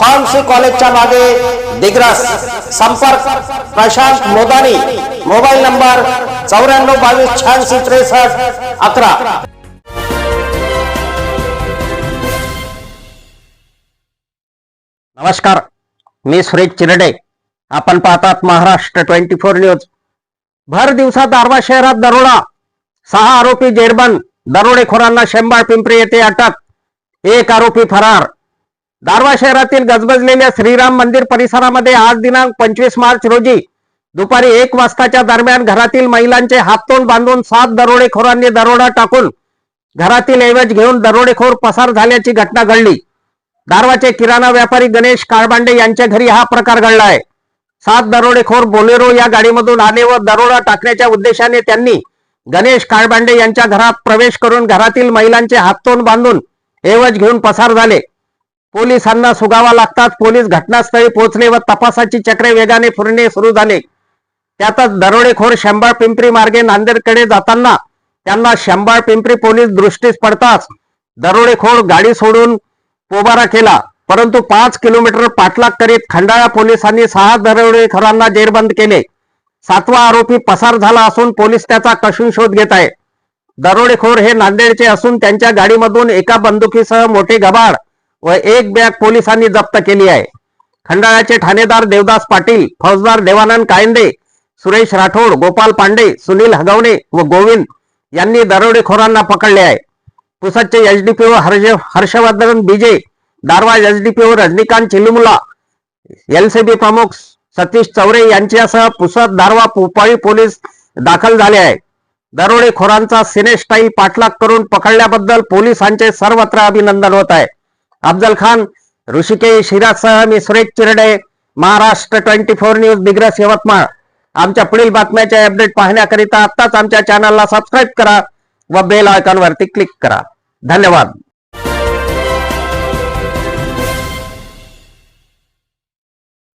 Pharmacy कॉलेजच्या मागे दिग्रस संपर्क प्रशांत मोदानी मोबाईल नंबर चौऱ्याण्णव बावीस शहाऐंशी त्रेसष्ट अकरा. नमस्कार मी सुरेश चिरडे. आपण पाहतात महाराष्ट्र ट्वेंटी फोर न्यूज. भर दिवसात दारवा शहरात दरोडा. सहा आरोपी जेरबंद. दरोडेखोरांना शेंबाळ पिंपरी येथे अटक. एक आरोपी फरार. दारवा शहरातील गजबजलेल्या श्रीराम मंदिर परिसरामध्ये आज दिनांक पंचवीस मार्च रोजी दुपारी एक वाजताच्या दरम्यान घरातील महिलांचे हाततोंड बांधून सात दरोडेखोरांनी दरोडा टाकून घरातील ऐवज घेऊन दरोडेखोर पसार झाल्याची घटना घडली. दारवाचे किराणा व्यापारी गणेश काळबांडे यांच्या घरी हा प्रकार घडला आहे सात दरोडेखोर बोलेरो या गाडीमधून आले व दरोडा टाकण्याच्या उद्देशाने त्यांनी गणेश काळबांडे यांच्या घरात प्रवेश करून घरातील महिलांचे हाततोंड बांधून ऐवज घेऊन पसार झाले. पोलिसांना सुगावा लागताच पोलीस घटनास्थळी पोहोचले व तपासाची चक्रे वेगाने फिरणे सुरू झाले. त्यातच दरोडेखोर शंभाळ पिंपरी मार्गे नांदेडकडे जाताना त्यांना शंभाळ पिंपरी पोलीस दृष्टीस पडताच दरोडेखोर गाडी सोडून पोबारा केला. परंतु पाच किलोमीटर पाठलाग करीत खंडाळा पोलिसांनी सहा दरोडेखोरांना जेरबंद केले. सातवा आरोपी पसार झाला असून पोलीस त्याचा कसून शोध घेत आहे. दरोडेखोर हे नांदेडचे असून त्यांच्या गाडीमधून एका बंदुकीसह मोठे गबाड व एक बॅग पोलिसांनी जप्त केली आहे. खंडाळ्याचे ठाणेदार देवदास पाटील फौजदार देवानंद कायंदे सुरेश राठोड गोपाल पांडे सुनील हगवणे व गोविंद यांनी दरोडेखोरांना पकडले आहे. पुसदचे एचडीपीओ हर्ष हर्षवर्धन बीजे दारवा एचडीपीओ रजनीकांत चिलिमुला एलसीबी प्रमुख सतीश चौरे यांच्यासह पुसद दारवा पोपाळी पोलीस दाखल झाले आहे दरोडेखोरांचा सिनेस्टाईल पाठलाग करून पकडल्याबद्दल पोलिसांचे सर्वत्र अभिनंदन होत आहे. अफजल खान ऋषिकेश हिरासह मी Suresh Chirde Maharashtra twenty four news Digras Yavatmal. आमच्या पुढील बातम्याचे अपडेट पाहण्याकरिता आत्ताच आमच्या चॅनलला सबस्क्राईब करा व बेल आयकॉनवरती क्लिक करा. धन्यवाद.